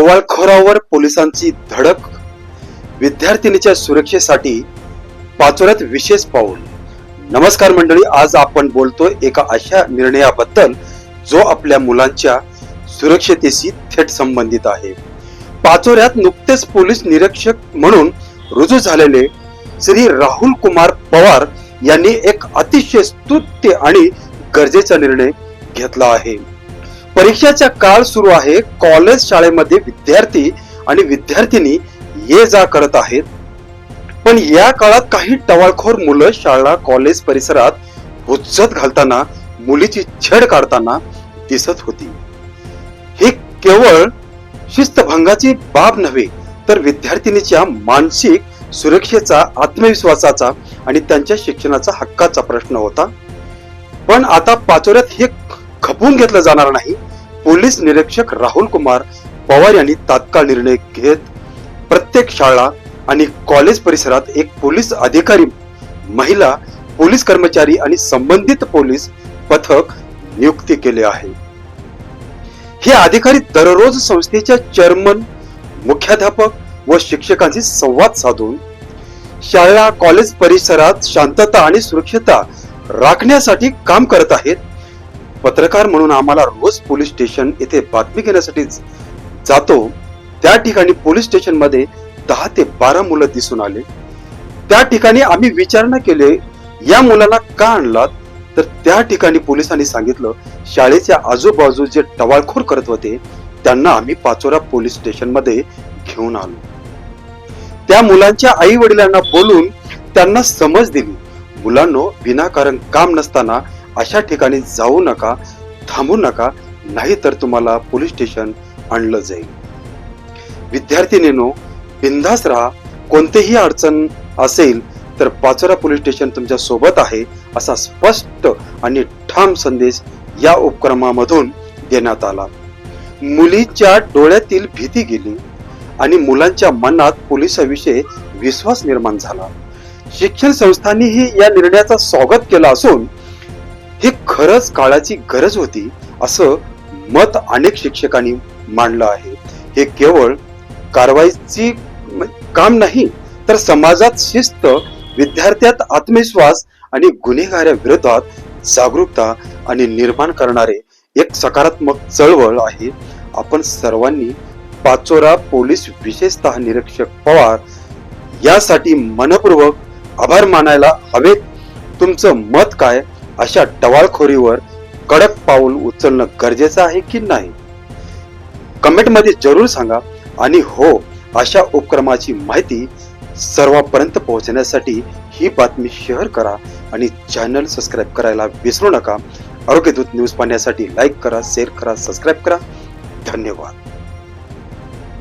टवाळखोरावर पोलिसांची धडक विद्यार्थिनीच्या सुरक्षेसाठी पाचोऱ्यात विशेष पाऊल. नमस्कार मंडळी आज आपण बोलतोय एका अशा निर्णयाबद्दल जो आपल्या मुलांच्या सुरक्षतेशी थेट संबंधित आहे. पाचोऱ्यात नुकतेच पोलीस निरीक्षक म्हणून रुजू झालेले श्री राहुल कुमार पवार यांनी एक अतिशय स्तुत्य आणि गरजेचा निर्णय घेतला आहे. परीक्षेचा काळ सुरू आहे. कॉलेज शाळेमध्ये विद्यार्थी आणि विद्यार्थिनी ये जा करत आहेत. पण या काळात काही टवाळखोर मुलं शाळा कॉलेज परिसरात हुज्जत घालताना मुलीची छेड काढताना दिसत होती. हे केवळ शिस्तभंगाची बाब नव्हे तर विद्यार्थिनीच्या मानसिक सुरक्षेचा आत्मविश्वासाचा आणि त्यांच्या शिक्षणाचा हक्काचा प्रश्न होता. पण आता पाचोऱ्यात हे खपवून घेतलं जाणार नाही. पोलीस निरीक्षक राहुल कुमार पवार यांनी तात्काळ निर्णय घेत प्रत्येक शाळा आणि कॉलेज परिसरात एक पोलीस अधिकारी महिला पोलीस कर्मचारी आणि संबंधित पोलीस पथक नियुक्ती केले आहे. हे अधिकारी दररोज संस्थेच्या चेअरमन मुख्याध्यापक व शिक्षकांशी संवाद साधून शाळा कॉलेज परिसरात शांतता आणि सुरक्षता राखण्यासाठी काम करत आहेत. पत्रकार म्हणून आम्हाला रोज पोलीस स्टेशन येथे बातमी घेण्यासाठी जातो. त्या ठिकाणी पोलीस स्टेशनमध्ये दहा ते बारा मुलं दिसून आले. त्या ठिकाणी आम्ही विचारणा केले. या मुलाला का आणलात? तर त्या ठिकाणी पोलिसांनी सांगितलं शाळेच्या आजूबाजू जे टवाळखोर करत होते त्यांना आम्ही पाचोरा पोलीस स्टेशनमध्ये घेऊन आलो. त्या मुलांच्या आई वडिलांना बोलून त्यांना समज दिली. मुलांनो विनाकारण काम नसताना अशा ठिकाणी जाऊ नका थांबू नका नाही तर तुम्हाला पोलीस स्टेशन आणलं जाईल. विद्यार्थिनीनो बिंदास राहा. कोणतेही अडचण असेल तर पाचोरा पोलीस स्टेशन तुमच्यासोबत आहे असा स्पष्ट आणि ठाम संदेश या उपक्रमामधून देण्यात आला. मुलीच्या डोळ्यातील भीती गेली आणि मुलांच्या मनात पोलिसाविषयी विश्वास निर्माण झाला. शिक्षण संस्थांनीही या निर्णयाचा स्वागत केला असून ही खरंच काळाची गरज होती असं मत अनेक शिक्षकांनी मांडलं आहे. हे केवळ कारवाईची काम नाही तर समाजात शिस्त विद्यार्थ्यात आत्मविश्वास आणि गुन्हेगाऱ्या विरोधात जागरूकता आणि निर्माण करणारे एक सकारात्मक चळवळ आहे. आपण सर्वांनी पाचोरा पोलीस विशेषतः निरीक्षक पवार यासाठी मनपूर्वक आभार मानायला हवेत. तुमचं मत काय? अशा टवाळखोरीवर कडक पाऊल उचलणं गरजेचं आहे की नाही? कमेंटमध्ये जरूर सांगा आणि हो अशा उपक्रमाची माहिती सर्वांपर्यंत पोहोचण्यासाठी ही बातमी शेअर करा आणि चॅनल सबस्क्राईब करायला विसरू नका. आरोग्यदूत न्यूज पाहण्यासाठी लाईक करा शेअर करा सबस्क्राईब करा. धन्यवाद.